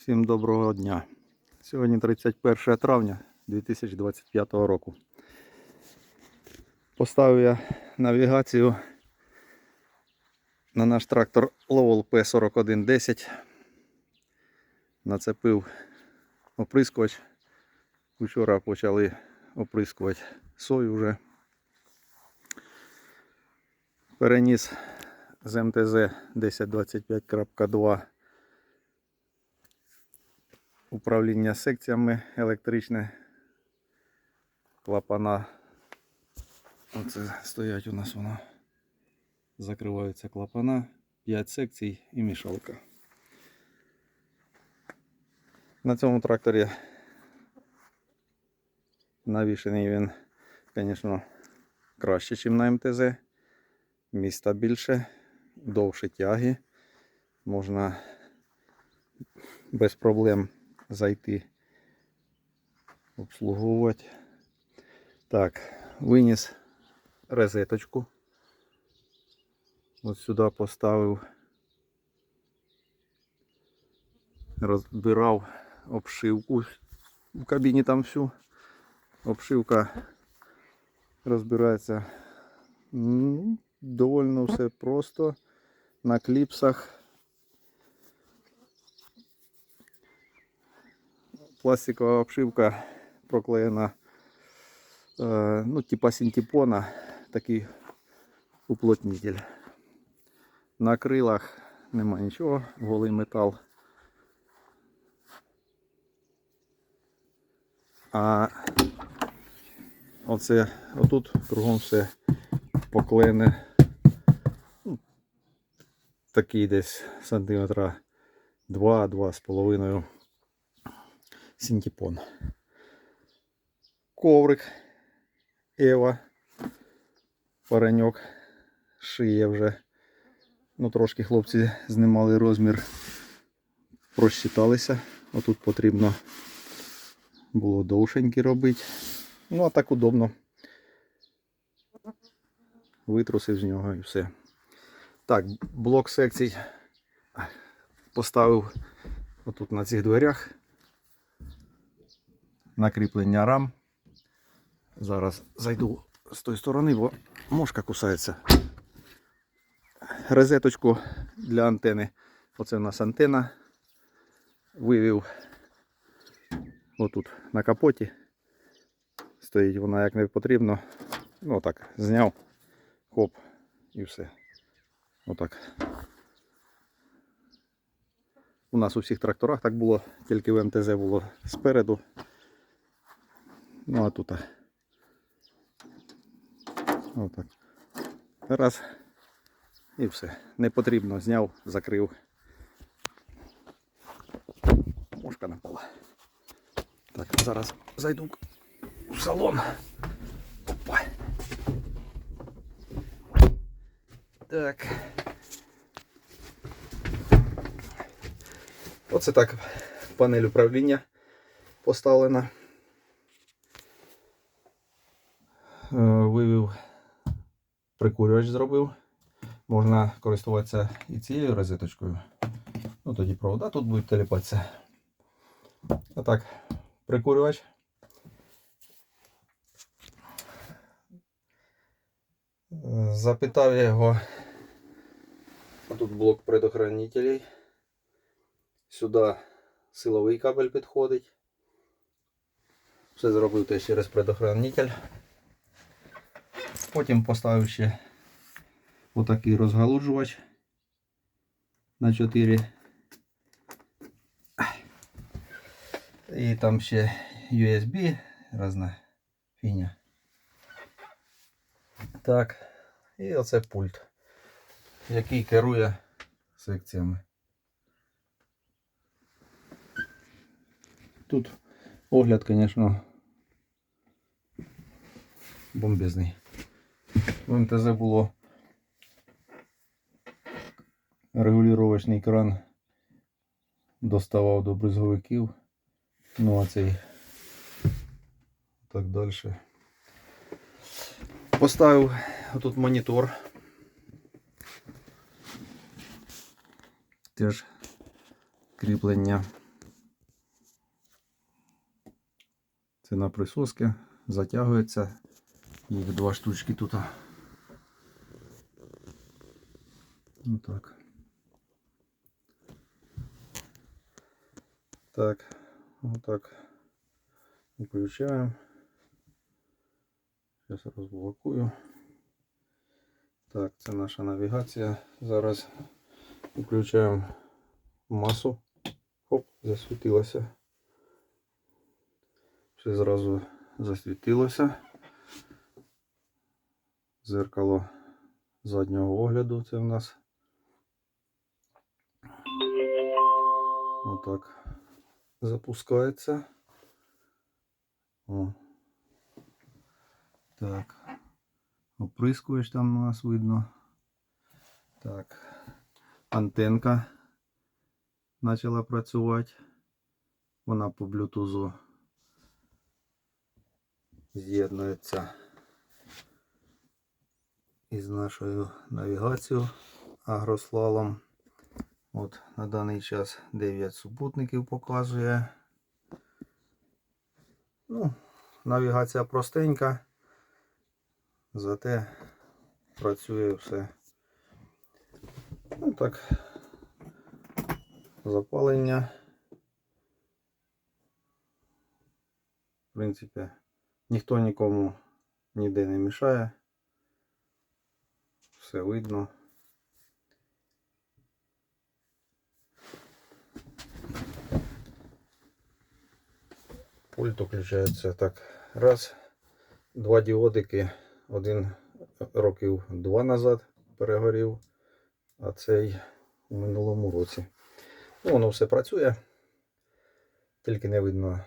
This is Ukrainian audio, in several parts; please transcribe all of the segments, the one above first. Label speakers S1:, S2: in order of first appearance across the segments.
S1: Всім доброго дня. Сьогодні 31 травня 2025 року. Поставив я навігацію на наш трактор Lowell P4110. Нацепив оприскувач. Вчора почали оприскувати сою вже. Переніс з МТЗ 1025.2 управління секціями електричне. Клапана. Оце стоять у нас воно. Закриваються клапана, 5 секцій і мішалка. На цьому тракторі навішений він, звісно, краще, ніж на МТЗ. Міста більше, довше тяги. Можна без проблем зайти, обслуговувати. Так, виніс розеточку. Ось сюди поставив, розбирав обшивку в кабіні там всю. Обшивка розбирається ну, довольно все просто на кліпсах. Пластикова обшивка проклеєна, е, ну, типа синтепона, такий уплотнитель. На крилах нема нічого, голий метал. А оце отут кругом все поклеєне. Ну, такий десь сантиметра 2-2 з половиною синтепон. Коврик Ева. Пареньок шиє вже. Ну, трошки хлопці знімали розмір, просчиталися. Отут потрібно було довшенькі робити. Ну, а так удобно. Витрусив з нього і все. Так, блок секцій поставив отут на цих дверях накріплення рам. Зараз зайду з тої сторони, бо мошка кусається. Розеточку для антени. Оце у нас антена. Вивів отут на капоті. Стоїть вона як не потрібно. Ну так, зняв, хоп, і все. Отак. У нас у всіх тракторах так було, тільки в МТЗ було спереду. Ну а тут. Отак. Раз. І все. Не потрібно. Зняв, закрив. Мошка напала. Так, зараз зайду в салон. Опа. Так. Оце так панель управління поставлена. Вивів прикурювач зробив. Можна користуватися і цією розеточкою. Ну тоді провода тут будуть телепатися. А так, прикурювач. Е, Запитав я його. Тут блок предохранителей. Сюди силовий кабель підходить. Все зробив теж через предохранитель. Потім поставив ще отакий розгалуджувач на 4. І там ще USB, різна фігня. Так, і оце пульт, який керує секціями. Тут огляд, звісно, бомбезний в МТЗ було регулювачний кран доставав до бризговиків. Ну а цей так далі. Поставив тут монітор. Теж кріплення. Це на присоски, затягується. Їх два штучки тут. Отак. Так, отак. Включаємо. Зараз розблокую. Так, це наша навігація. Зараз включаємо масу. Хоп, засвітилося. Все зразу засвітилося. Зеркало заднього огляду це в нас. Отак запускається. О. Так. Оприскувач там у нас видно. Так. Антенка почала працювати. Вона по блютузу з'єднується із нашою навігацією агрослалом. От на даний час 9 супутників показує. Ну, навігація простенька, зате працює все. Ну так, запалення. В принципі, ніхто нікому ніде не мішає. Все видно. Пульт включається так. Раз. Два діодики. Один років два назад перегорів, а цей у минулому році. Ну, воно все працює. Тільки не видно,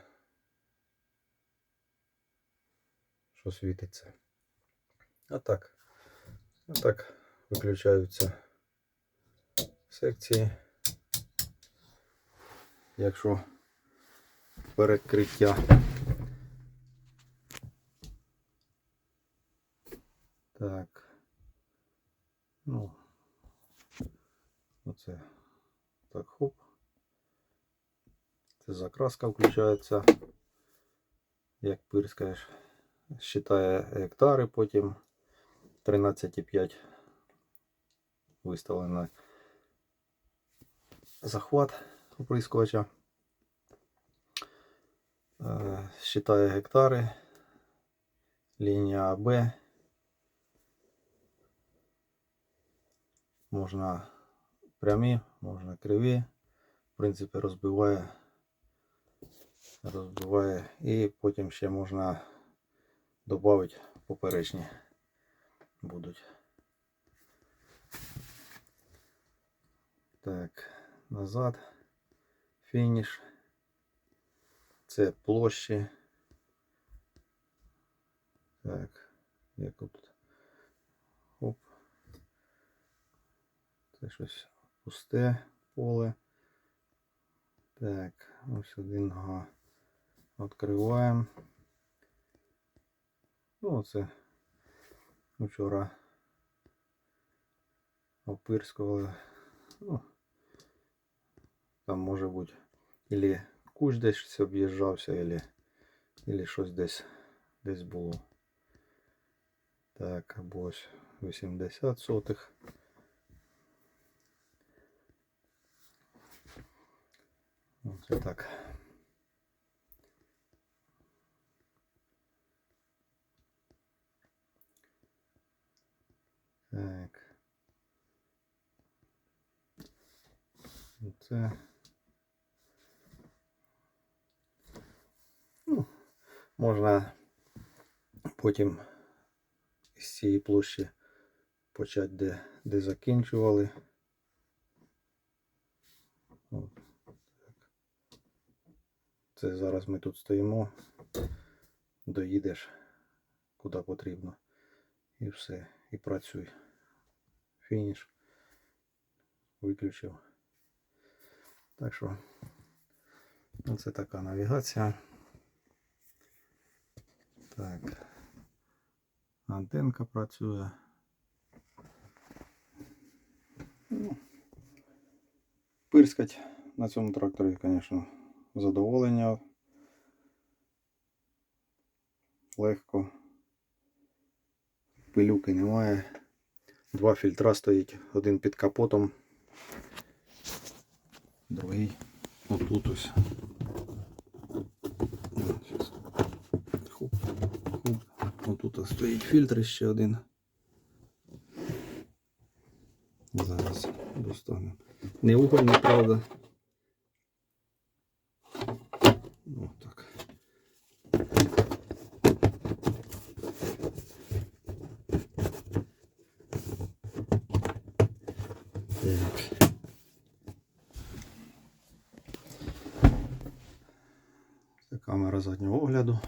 S1: що світиться. А так. А так виключаються секції. Якщо перекриття. Так. Ну. Оце так хоп. Це закраска включається. Як пирскаєш. Считає гектари потім 13,5 виставлено захват оприскувача. Е, Считає гектари. Лінія АБ. Можна прямі, можна криві. В принципі, розбиває. Розбиває і потім ще можна додати поперечні будуть. Так, назад. Фініш. Це площі. Так, як тут. Оп. Це щось пусте поле. Так, ось один га. Відкриваємо. Ну, це вчора опирскували. Ну, там може бути ілі кущ десь об'їжджався, ілі, ілі щось десь, десь було. Так, або ось 80 сотих. Оце так. Так. Це. Можна потім з цієї площі почати, де, де закінчували. Це зараз ми тут стоїмо, доїдеш куди потрібно. І все. І працюй. Фініш. Виключив. Так що це така навігація. Так. Антенка працює. Ну, пирскать на цьому тракторі, звісно, задоволення. легко. Пилюки немає. Два фільтра стоїть, один під капотом, другий отут ось. Щас. Хоп, хоп. Отут стоїть фільтр ще один. Зараз достанемо. Не угольний, правда. О, так. Так. Це камера заднього огляду.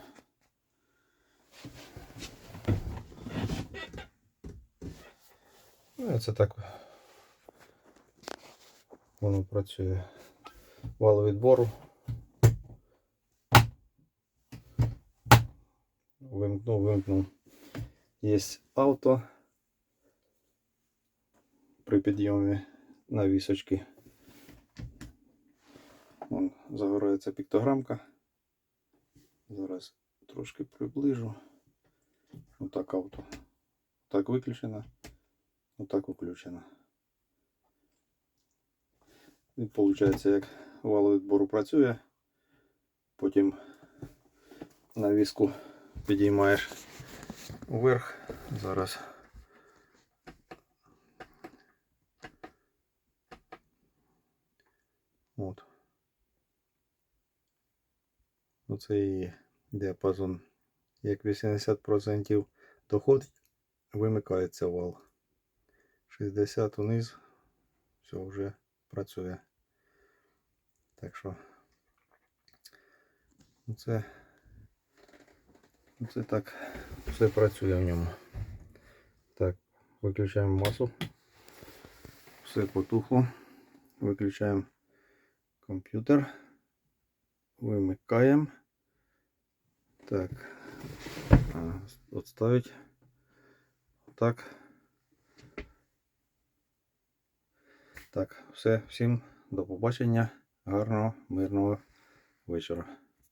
S1: Ну, це так воно працює вал відбору. Вимкнув, вимкнув. Є авто при підйомі на вісочки. Вон загорається піктограмка. Зараз трошки приближу. Отак авто. Так виключено. Отак включено. І виходить, як вал відбору працює, потім навіску підіймаєш вверх. Зараз. От. Оце і діапазон. Як 80% доходить, вимикається вал. 60 вниз, все вже працює. Так що це, це так все працює в ньому. Так, виключаємо масу. Все потухло. Виключаємо комп'ютер. Вимикаємо. Так. А, Отставить. Так. Так, все, всім до побачення. Гарного, мирного вечора.